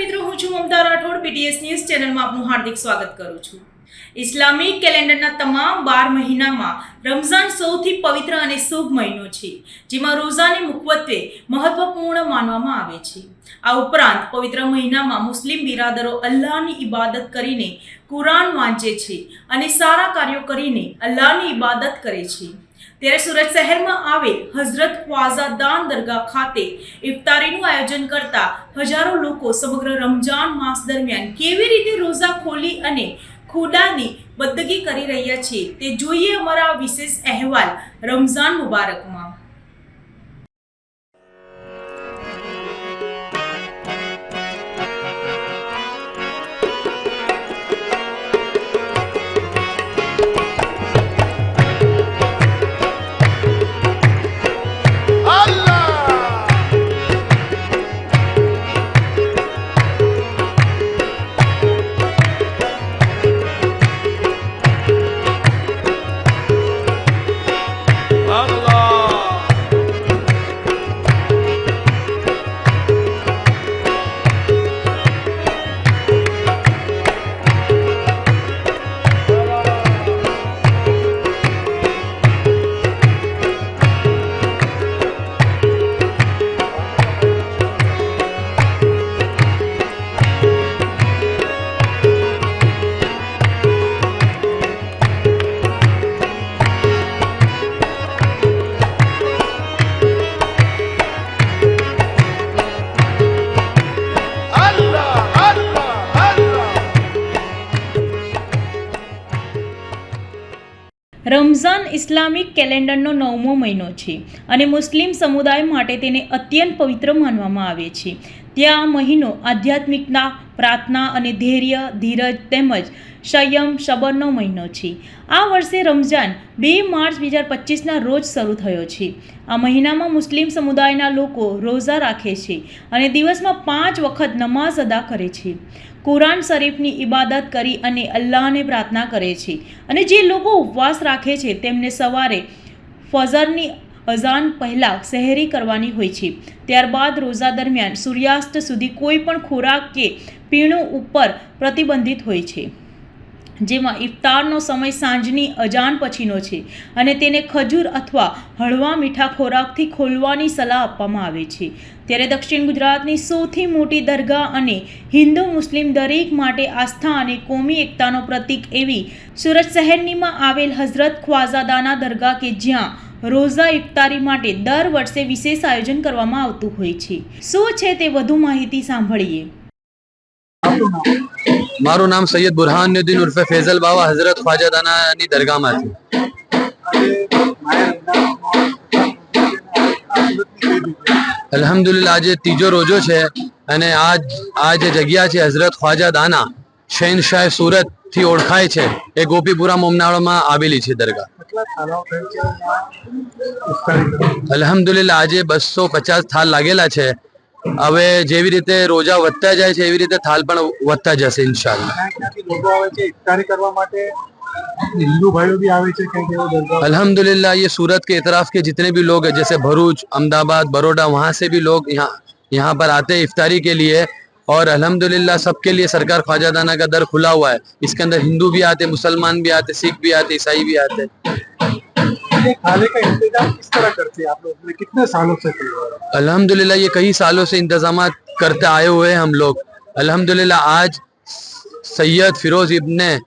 મિત્રો, હું છું મમતા રાઠોડ બીટીએસ ન્યૂઝ ચેનલમાં આપનું હાર્દિક સ્વાગત કરું છું. ઇસ્લામિક કેલેન્ડરના તમામ બાર મહિનામાં રમઝાન સૌથી પવિત્ર અને શુભ મહિનો છે, જેમાં રોઝાને મુખ્યત્વે મહત્વપૂર્ણ માનવામાં આવે છે. આ ઉપરાંત પવિત્ર મહિનામાં મુસ્લિમ બિરાદરો અલ્લાહની ઇબાદત કરીને કુરાન વાંચે છે અને સારા કાર્યો કરીને અલ્લાહની ઇબાદત કરે છે. ત્યારે સુરત શહેરમાં આવેલ હઝરત ખ્વાઝા દાન દરગાહ ખાતે ઇફતારીનું આયોજન કરતા હજારો લોકો સમગ્ર રમજાન માસ દરમિયાન કેવી રીતે રોઝા ખોલી અને ખુદાની બદગી કરી રહ્યા છે તે જોઈએ અમારા વિશેષ અહેવાલ રમઝાન મુબારકમાં. રમઝાન ઇસ્લામિક કેલેન્ડરનો નવમો મહિનો છે અને મુસ્લિમ સમુદાય માટે તેને અત્યંત પવિત્ર માનવામાં આવે છે. ત્યાં મહિનો આધ્યાત્મિકતા પ્રાર્થના અને ધૈર્ય, ધીરજ તેમજ સંયમ સબરનો મહિનો છે. આ વર્ષે રમઝાન બે માર્ચ બે હજાર પચીસના રોજ શરૂ થયો છે. આ મહિનામાં મુસ્લિમ સમુદાયના લોકો રોઝા રાખે છે અને દિવસમાં પાંચ વખત નમાઝ અદા કરે છે. કુરાન શરીફની ઇબાદત કરી અને અલ્લાહને પ્રાર્થના કરે છે અને જે લોકો ઉપવાસ રાખે છે તેમને સવારે ફજરની અઝાન પહેલાં શહેરી કરવાની હોય છે. ત્યારબાદ રોઝા દરમિયાન સૂર્યાસ્ત સુધી કોઈ પણ ખોરાક કે પીણું ઉપર પ્રતિબંધિત હોય છે. જેમાં ઇફતારનો સમય સાંજની અજાન પછીનો છે અને તેને ખજૂર અથવા હળવા મીઠા ખોરાકથી ખોલવાની સલાહ આપવામાં આવે છે. ત્યારે દક્ષિણ ગુજરાતની સૌથી મોટી દરગાહ અને હિન્દુ મુસ્લિમ દરેક માટે આસ્થા અને કોમી એકતાનો પ્રતીક એવી સુરત શહેરનીમાં આવેલ હઝરત ખ્વાઝાદાના દરગાહ કે જ્યાં રોઝા ઇફતારી માટે દર વર્ષે વિશેષ આયોજન કરવામાં આવતું હોય છે. શું છે તે વધુ માહિતી સાંભળીએ. મારું નામ સૈયદ બુરહાનુદ્દીન ઉર્ફે ફેઝલ બાવા હઝરત ખ્વાજાદાનાની દરગાહમાંથી. અલ્હમ્દુલિલ્લાહ, આજે ત્રીજો રોજો છે અને આજ, આ જે જગ્યા છે હઝરત ખ્વાજા દાના શહેનશાહ સુરતથી ઓળખાય છે, એ ગોપીપુરા મોમનાળામાં આવેલી છે દરગાહ. અલ્હમ્દુલિલ્લાહ આજે બસો પચાસ થાલ લાગેલા છે હવે જેવી રીતે રોજા વધતા જાય છે એવી રીતે થાલ પણ વધતા જશે ઇન્શાલ્લાહ ક્યાંથી લોકો આવે છે ઇફતારી કરવા માટે हिंदू भाइयों भी आवे છે કઈ કેવો દરગાહ अल्हम्दुलिल्लाह ये सूरत के इतराफ के जितने भी लोग हैं जैसे भरूच अहमदाबाद बड़ोड़ा वहाँ से भी लोग यहाँ यहाँ पर आते हैं इफ्तारी के लिए और अल्हम्दुलिल्लाह सबके लिए सरकार ख्वाजा दाना का दर खुला हुआ है इसके अंदर हिंदू भी आते मुसलमान भी आते सिख भी आते ईसाई भी आते है अल्हम्दुलिल्लाह, ये कई सालों से इंतज़ाम करते आए हुए हैं हम लोग। अलहमदुल्ला आज सैयद फिरोज इब्ने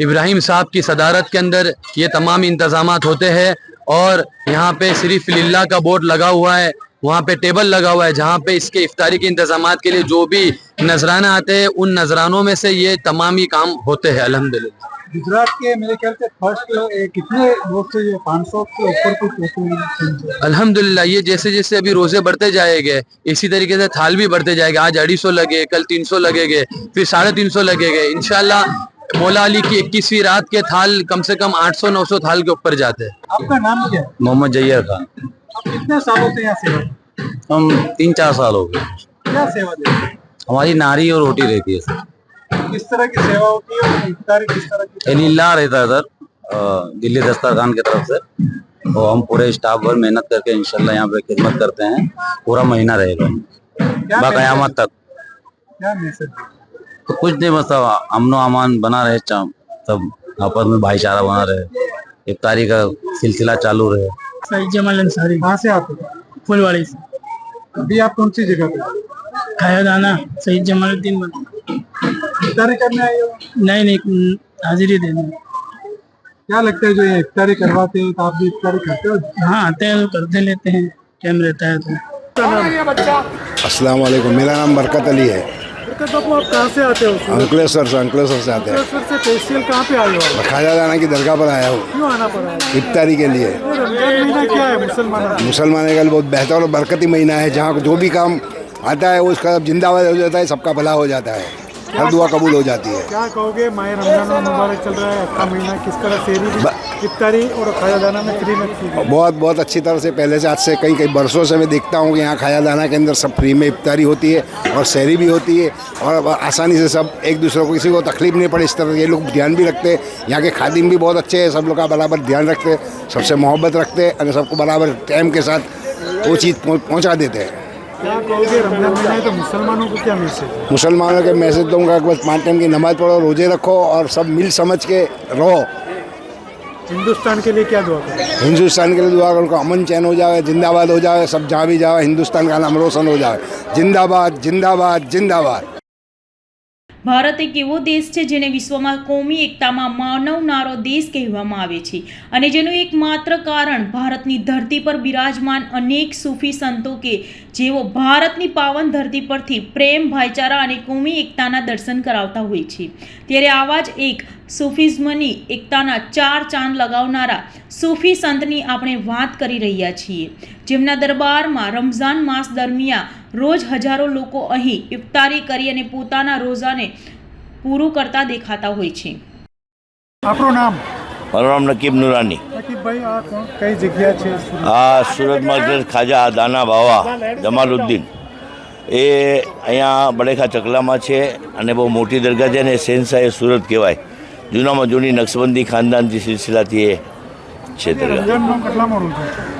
इब्राहिम साहब की सदारत के अंदर ये तमाम इंतज़ाम होते हैं और यहाँ पे सिर्फ़ लिल्ला का बोर्ड लगा हुआ है, वहाँ पे टेबल लगा हुआ है, जहाँ पे इसके इफ्तारी के इंतज़ाम के लिए जो भी नजराना आते हैं, उन नजरानों में से ये तमाम ही काम होते हैं, अल्हम्दुलिल्लाह। गुजरात के मेरे ख्याल से फ़र्स्ट कितने लोग से ये? पाँच सौ के ऊपर कुछ होते हैं अल्हम्दुलिल्लाह ये जैसे जैसे अभी रोज़े बढ़ते जाएँगे इसी तरीके से थाल भी बढ़ते जाएगा। आज अढ़ी सौ लगे कल तीन सौ लगेंगे फिर साढ़े तीन सौ लगेंगे। इनशाला मौला अली की इक्कीसवीं रात के थाल कम से कम आठ सौ नौ सौ थाल के ऊपर जाते हैं। आपका नाम क्या है? मोहम्मद जैयर खान। आप कितने सालों से यहाँ सेवा हम तीन चार साल हो गए। क्या सेवा देते हमारी नारी और रोटी रहती है सर। किस तरह की सेवा होती है और इफ्तारी किस तरह की ये लीला रहता है सर दिल्ली दस्तरखान की तरफ़ से। तो हम पूरे स्टाफ भर मेहनत करके इंशाल्लाह यहाँ पे खिदमत करते हैं। पूरा महीना रहेगा। क्या बाकयामत तक। क्या मैसेज तो कुछ नहीं मतलब अमनो अमान बना रहे चा- सब आपस में भाईचारा बना रहे। इफ्तारी का सिलसिला चालू रहे। सईद जमाल अंसारी। कहाँ से आते फुलवाड़ी से। अभी आप कौन सी जगह पे? खाया दाना सईद जमालुद्दीन बन। इफ्तारी करने आए हो? नहीं नहीं हाजिरी देने। क्या लगता है जो ये इफ्तारी करवाते हो तो आप भी इफ्तारी करते हो? हाँ आते हैं तो करते लेते हैं टाइम रहता है तो। अस्सलाम वालेकुम मेरा नाम बरकत अली है। बरकत आप कहाँ से आते हो? अंकलेश्वर से अंकलेश्वर से आते हैं। से कहाँ पे आए हो खाजा दाना की दरगाह पर आया हूँ। क्यों आना पड़ा? इफ्तारी के लिए। महीना क्या है मुसलमानों का का बहुत बेहतर और बरकती महीना है जहाँ जो भी काम आता है उसका जिंदाबाद हो जाता है सबका भला हो जाता है। हर दुआ कबूल हो जाती है। क्या कहोगे? माह रमज़ान मुबारक चल रहा है अच्छा महीना किस तरह भी? इफ्तारी और खाया दाना में फ्री में बहुत बहुत अच्छी तरह से पहले से आज से कई कई बरसों से मैं देखता हूँ कि यहाँ खाया दाना के अंदर सब फ्री में इफ्तारी होती है और शहरी भी होती है और आसानी से सब एक दूसरे को किसी को तकलीफ़ नहीं पड़े इस तरह ये लोग ध्यान भी रखते हैं। यहाँ के खादिम भी बहुत अच्छे हैं सब लोग का बराबर ध्यान रखते हैं सबसे मोहब्बत रखते हैं और सबको बराबर टाइम के साथ वो चीज़ पहुँचा देते हैं। क्या कहोगे? रमज़ान महीना है तो मुसलमानों को क्या मैसेज मुसलमानों के मैसेज दूँगा बस पाँच टाइम की नमाज़ पढ़ो रोज़े रखो और सब मिल समझ के रहो। हिंदुस्तान के लिए क्या दुआ करें हिंदुस्तान के लिए दुआ करो अमन चैन हो जाए जिंदाबाद हो जाए सब जहाँ भी जाए हिंदुस्तान का नाम रोशन हो जाए जिंदाबाद जिंदाबाद जिंदाबाद। ભારત એક એવો દેશ છે જેને વિશ્વમાં કોમી એકતામાં માનવનારો દેશ કહેવામાં આવે છે અને જેનું એકમાત્ર કારણ ભારતની ધરતી પર બિરાજમાન અનેક સૂફી સંતો કે જેઓ ભારતની પાવન ધરતી પરથી પ્રેમ, ભાઈચારા અને કોમી એકતાના દર્શન કરાવતા હોય છે. ત્યારે આવા જ એક સૂફિઝમની એકતાના ચાર ચાંદ લગાવનારા સૂફી સંતની આપણે વાત કરી રહ્યા છીએ. જેમના દરબારમાં રમઝાન માસ દરમિયાન રોજ હજારો લોકો અહીં ઇફતારી કરી અને પોતાના રોઝાને પૂરું કરતા દેખાતા હોય છે. આપણું નામ? મારું નામ નકીબ નુરાની. નકીબભાઈ આ કોણ? કઈ જગ્યા છે આ સુરત માર્કેટ ખાજા દાના બાવા જમાલુદ્દીન. એ અહીંયા બડેખા ચકલામાં છે અને બહુ મોટી દરગાહ છે અને શેનશાહ એ સુરત કહેવાય. જૂનામાં જૂની નક્સબંધી ખાનદાનથી સિલસિલાથી એ છે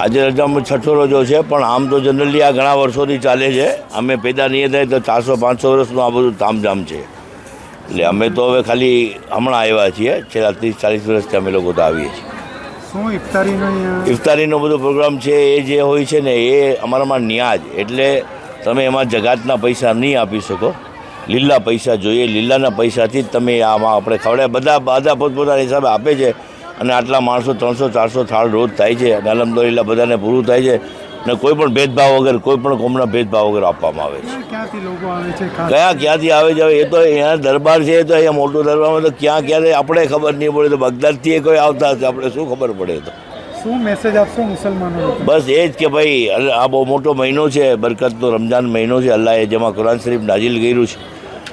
આજે રજામાં છઠ્ઠો રોજો છે પણ આમ તો જનરલી આ ઘણા વર્ષોથી ચાલે છે. અમે પેદા નહીં થાય તો ચારસો પાંચસો વર્ષનું આ બધું તામઝામ છે. એટલે અમે તો હવે ખાલી હમણાં આવ્યા છીએ. છેલ્લા ત્રીસ ચાલીસ વર્ષથી અમે લોકો તો આવીએ છીએ. ઇફતારીનો બધો પ્રોગ્રામ છે એ જે હોય છે ને એ અમારામાં ન્યાજ. એટલે તમે એમાં જગાતના પૈસા નહીં આપી શકો. લીલા પૈસા જોઈએ લીલાના પૈસાથી જ તમે આમાં આપણે ખવડાય. બધા બધા પોતપોતાના હિસાબે આપે છે અને આટલા માણસો ત્રણસો ચારસો થાળ રોજ થાય છે અને અલમદોલીલા બધાને પૂરું થાય છે અને કોઈ પણ ભેદભાવ વગર કોઈ પણ કોમના ભેદભાવ વગર આપવામાં આવે છે. કયા ક્યાંથી આવે છે એ તો અહીંયા દરબાર છે તો અહીંયા મોટો દરબારમાં તો ક્યાં ક્યારે આપણે ખબર નહીં પડે તો બગદાદથી એ કોઈ આવતા હશે આપણે શું ખબર પડે તો? શું મેસેજ આપશો મુસલમાનો બસ એ જ કે ભાઈ આ બહુ મોટો મહિનો છે બરકતનો રમજાન મહિનો છે અલ્લાહે જેમાં કુરાન શરીફ નાજિલ કર્યું છે.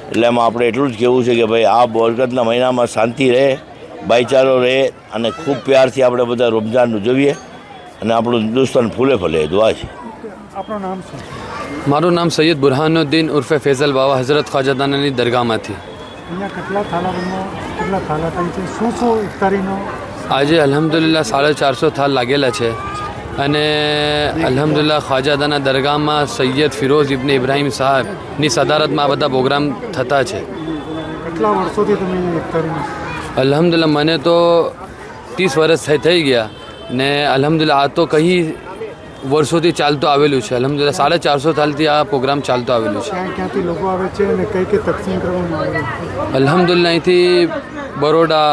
એટલે એમાં આપણે એટલું જ કહેવું છે કે ભાઈ આ બરકતના મહિનામાં શાંતિ રહે ભાઈચારો રહે અને ખૂબ પ્યારથી આપણે બધા રમઝાન ઉજવીએ અને આપણું હિન્દુસ્તાન ફૂલે ફલે દુઆ છે. આપણું નામ શું? મારું નામ સૈયદ બુરહાનુદ્દીન ઉર્ફે ફેઝલ બાવા હઝરત ખ્વાજાદાનાની દરગાહમાંથી. આજે અલહમદુલિલ્લાહ સાડા ચારસો થાલ લાગેલા છે. અને અલ્હમ્દુલિલ્લાહ ખ્વાજાદાના દરગાહમાં સૈયદ ફિરોઝ ઇબ્ન ઇબ્રાહિમ સાહેબની સદારતમાં આ બધા પ્રોગ્રામ થતા છે. કેટલા વર્ષોથી તમે અહીંયા મને તો ત્રીસ વર્ષ થઈ થઈ ગયા ને અલ્હમદુલ્લા આ તો કઈ વર્ષોથી ચાલતું આવેલું છે. અલ્હમદુલ્લા સાડા ચારસો સાલથી આ પ્રોગ્રામ ચાલતો આવેલું છે. અલ્હમદુલ્લા ક્યાંથી લોકો આવે છે અને કઈ કઈ તકસીમ કરવામાં આવે છે? અહીંથી બરોડા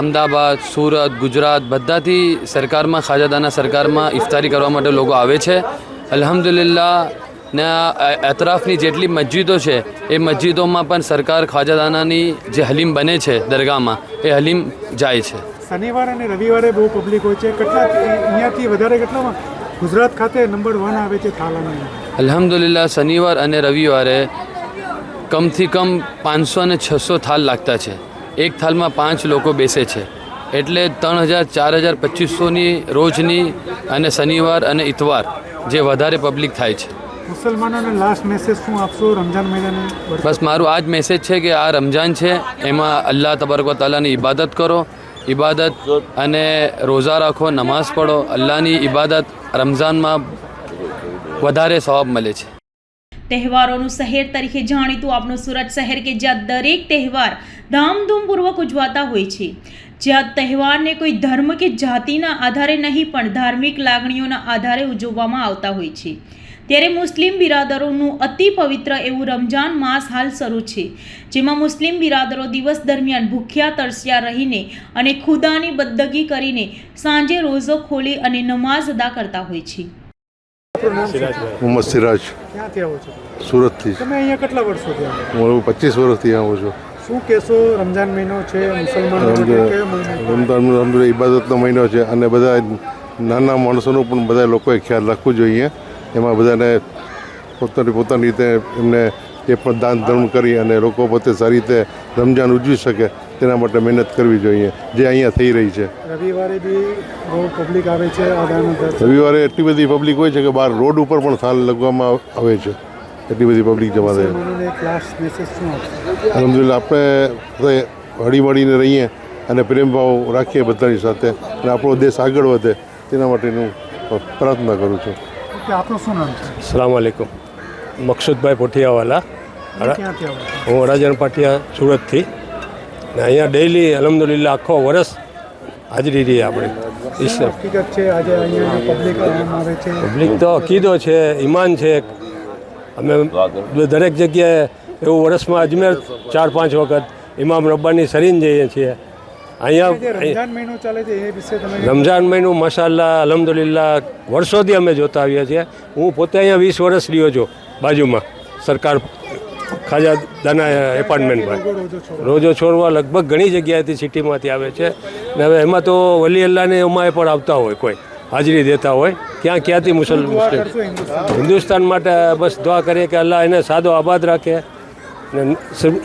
અમદાવાદ સુરત ગુજરાત બધાથી સરકારમાં ખાજાદાના સરકારમાં ઇફતારી કરવા માટે લોકો આવે છે. અલહમદુલિલ્લા ને અતરાફની જેટલી મસ્જિદો છે એ મસ્જિદોમાં પણ સરકાર ખાજાદાનાની જે હલીમ બને છે દરગાહમાં એ હલીમ જાય છે. શનિવાર અને રવિવારે બહુ પબ્લિક હોય છે. કેટલા અહીંયાથી વધારે કેટલામાં? ગુજરાત ખાતે નંબર વન આવે છે થાલાની. અલહમદુલિલ્લા શનિવાર અને રવિવારે કમથી કમ પાંચસો અને છસો થાલ લાગતા છે. એક થાલમાં પાંચ લોકો બેસે છે. એટલે ત્રણ હજાર ચાર હજાર પચીસોની રોજની અને શનિવાર અને ઇતવાર જે વધારે પબ્લિક થાય છે. મુસલમાનોને લાસ્ટ મેસેજ શું આપશો રમજાન મહિનાને? બસ મારું આ જ મેસેજ છે કે આ રમજાન છે એમાં અલ્લાહ તબરક તાલાની ઇબાદત કરો ઇબાદત અને રોઝા રાખો નમાઝ પઢો અલ્લાહની ઇબાદત રમઝાનમાં વધારે સવાબ મળે છે. તહેવારોનું શહેર તરીકે જાણીતું આપણું સુરત શહેર કે જ્યાં દરેક તહેવાર ધામધૂમપૂર્વક ઉજવાતા હોય છે. જ્યાં તહેવારને કોઈ ધર્મ કે જાતિના આધારે નહીં, પણ ધાર્મિક લાગણીઓના આધારે ઉજવવામાં આવતા હોય છે. ત્યારે મુસ્લિમ બિરાદરોનું અતિ પવિત્ર એવું રમજાન માસ હાલ શરૂ છે. જેમાં મુસ્લિમ બિરાદરો દિવસ દરમિયાન ભૂખ્યા, તરસ્યા રહીને અને ખુદાની બદદગી કરીને સાંજે રોઝો ખોલી અને નમાઝ અદા કરતા હોય છે? મોહમ્મદ સિરાજ. ક્યાંથી આવો છો સુરતથી. તમે અહીંયા કેટલા વર્ષોથી આવો હું પચીસ વર્ષથી આવું છું. શું કહેશો રમજાન મહિનો છે મુસલમાન રમઝાન રમઝાન ઇબાદતનો મહિનો છે અને બધા નાના માણસોનું પણ બધા લોકોએ ખ્યાલ રાખવું જોઈએ. એમાં બધાને પોતાની પોતાની રીતે એમને એ પણ દાન ધર્મ કરી અને લોકો પોતે સારી રીતે રમજાન ઉજવી શકે તેના માટે મહેનત કરવી જોઈએ જે અહીંયા થઈ રહી છે. રવિવારે બી બહુ પબ્લિક આવે છે રવિવારે એટલી બધી પબ્લિક હોય છે કે બહાર રોડ ઉપર પણ થાલ લગવામાં આવે છે. એટલી બધી પબ્લિક જમા થાય અલહમદુલિલ્લાહ આપણે હળી મળીને રહીએ અને પ્રેમભાવ રાખીએ બધાની સાથે અને આપણો દેશ આગળ વધે તેના માટેનું પ્રાર્થના કરું છું. આપનું શું નામ છે? સલામ વાલેકુમ મકસુદભાઈ પોઠિયાવાલા. હું અડાજણ પાટિયા સુરતથી. ને અહીંયા ડેઈલી અલહમદુલિલ્લા આખો વરસ હાજરી રહી આપણે. પબ્લિક તો અકીદો છે ઈમાન છે. અમે દરેક જગ્યાએ એવું વરસમાં અજમેર ચાર પાંચ વખત ઇમામ રબ્બાની સરીન જઈએ છીએ. અહીંયા રમઝાન મહિનું મસાલા અલહમદુલિલ્લા વર્ષોથી અમે જોતા આવ્યા છીએ. હું પોતે અહીંયા વીસ વર્ષ રહ્યો છું. બાજુમાં સરકાર ખાજા દાના એપાર્ટમેન્ટમાં રોજો છોડવા લગભગ ઘણી જગ્યાએથી સિટીમાંથી આવે છે. ને હવે એમાં તો વલી અલ્લાને એમાં પણ આવતા હોય કોઈ, હાજરી દેતા હોય. ક્યાં ક્યાંથી મુસલ હિન્દુસ્તાન માટે બસ દુઆ કરીએ કે અલ્લાહ એને સાદો આબાદ રાખે. ને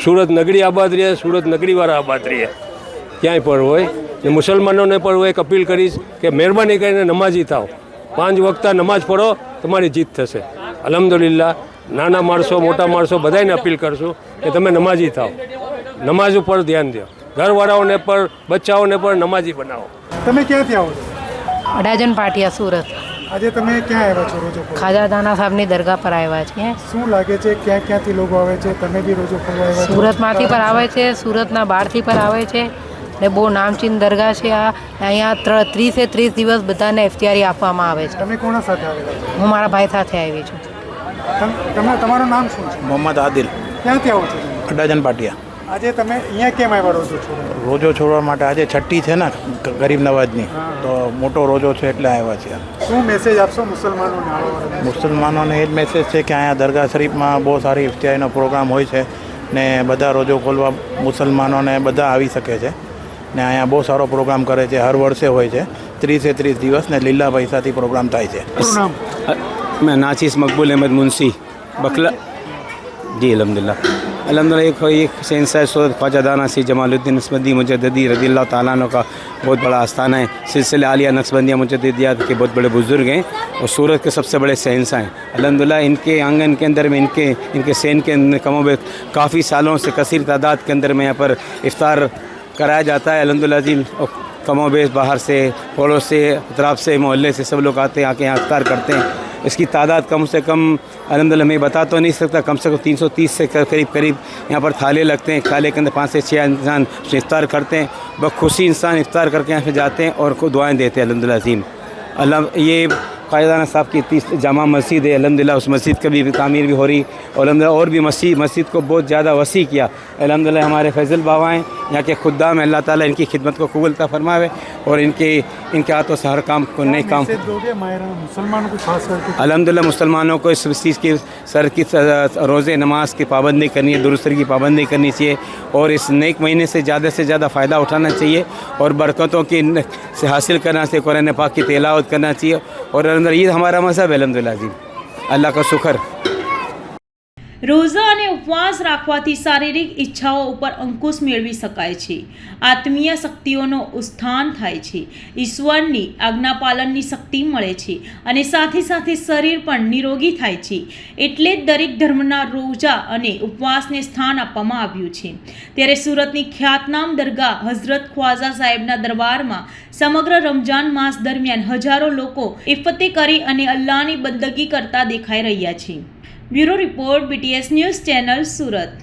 સુરત નગરી આબાદ રહે, સુરત નગરીવાળા આબાદ રહે. ક્યાંય પણ હોય. ને મુસલમાનોને પણ હું એક અપીલ કરીશ કે મહેરબાની કરીને નમાજી થાવ પાંચ વખતા નમાજ પઢો, તમારી જીત થશે. અલહમદુલિલ્લાહ નાના માણસો મોટા માણસો બધાને અપીલ કરશું કે તમે નમાજી થાઓ. નમાજ ઉપર ધ્યાન દો. ઘરવાળાઓને પણ બચ્ચાઓને પણ નમાજી બનાવો. તમે ક્યાંથી આવો છો? અડાજન પાટિયા સુરત. આજે તમે ક્યાં આવ્યા છો રોજો ખાજા દાના સાહેબની દરગાહ પર આવ્યા છીએ. શું લાગે છે ક્યાં ક્યાંથી લોકો આવે છે? તમે બી રોજો ખોલવા આવ્યા સુરતમાંથી પર આવે છે સુરતના બહારથી પર આવે છે. ને બહુ નામચીન દરગાહ છે આ. અહીંયા ત્ર ત્રીસે ત્રીસ દિવસ બધાને એફટીઆરી આપવામાં આવે છે. તમે કોના સાથે આવેલા હું મારા ભાઈ સાથે આવી છું. તમે તમારું નામ શું છે? મોહમ્મદ આદિલ. ક્યાંથી આવો છો અડાજન પાટિયા. આજે તમે અહીંયા કેમ આવ્યા રોજો છોડવા? રોજો છોડવા માટે આજે છઠ્ઠી છે ને ગરીબ નવાજની. તો મોટો રોજો છે એટલે આવ્યા છે શું મેસેજ આપશો મુસલમાનોને મુસલમાનોને એ જ મેસેજ છે કે અહીંયા દરગાહ શરીફમાં બહુ સારી ઇફ્તિયારીનો પ્રોગ્રામ હોય છે ને બધા રોજો ખોલવા મુસલમાનોને બધા આવી શકે છે ને અહીંયા બહુ સારો પ્રોગ્રામ કરે છે હર વર્ષે હોય છે. ત્રીસે ત્રીસ દિવસ ને લીલા પૈસાથી પ્રોગ્રામ થાય છે. मैं नाचिस मकबूल अहमद मुंशी। बकला जी, अलहमदिल्ला। अलहमदिल्ला, एक एक सेंसर सूरत ख्वाजा दाना सी जमालुद्दीन नस्बंदी मुजद्दी रदी अल्लाह का बहुत बड़ा आस्थान है। सिलसिले आलिया नक्सबंदिया मुजद्दियात के बहुत बड़े बुज़ुर्ग हैं और सूरत के सबसे बड़े सहनसा हैं। अलहमदिल्ला, इनके आँगन के अंदर में, इनके इनके सैन के अंदर कमो काफ़ी सालों से कसर तादाद के अंदर में यहाँ पर इफ्तार कराया जाता है। अलहमदिल्ला जी और कमो बाहर से पड़ोस से अतराब से, मोहल्ले से सब लोग आते हैं, आके यहाँ इफ्तार करते हैं। इसकी तादाद कम से कम अलहमदिल्ला मैं बता तो नहीं सकता, कम से कम तीन सौ तीस से करीब करीब यहाँ पर थाले लगते हैं, थाले के अंदर पाँच से छः इंसान इफ्तार करते हैं बखुशी इंसान इफ्तार करके यहाँ से जाते हैं और दुआएँ देते हैं अलहमदिल्ला अल्लाह, ये क़ायदाना साहब की तीस जामा मस्जिद है अलहमदिल्ला उस मस्जिद का भी तामीर भी हो रही और अलहमदिल्ला और भी मस्जिद मस्जिद को बहुत ज़्यादा वसी किया। अलहमदिल्ला हमारे फैज़ल बाबा हैं यहाँ के खुदाम अल्लाह ताला इनकी खिदमत को कबूलता फरमावे और इनके इनके हाथों से हर काम को नए काम मैसेज दोगे मायरा मुसलमानों को खास करके? अलहमदिल्ला मुसलमानों को इस चीज़ की सर की रोज़े नमाज़ की पाबंदी करनी है दुरुस्तर की पाबंदी करनी चाहिए और इस नेक महीने से ज़्यादा से ज़्यादा फ़ायदा उठाना चाहिए और बरकतों की से हासिल करना चाहिए कुरान पाक की तिलावत करना चाहिए और अलहमदिल्ला ये हमारा मज़हब है अलहमदिल्ला जी अल्लाह का शुक्र રોઝા અને ઉપવાસ રાખવાથી શારીરિક ઈચ્છાઓ ઉપર અંકુશ મેળવી શકાય છે. આત્મીય શક્તિઓનો ઉત્થાન થાય છે. ઈશ્વરની આજ્ઞાપાલનની શક્તિ મળે છે અને સાથે સાથે શરીર પણ નિરોગી થાય છે. એટલે જ દરેક ધર્મના રોજા અને ઉપવાસને સ્થાન આપવામાં આવ્યું છે. ત્યારે સુરતની ખ્યાતનામ દરગાહ હઝરત ખ્વાઝા સાહેબના દરબારમાં સમગ્ર રમજાન માસ દરમિયાન હજારો લોકો ઇફતે કરી અને અલ્લાહની બંદગી કરતા દેખાઈ રહ્યા છે. Bureau report BTS news channel Surat.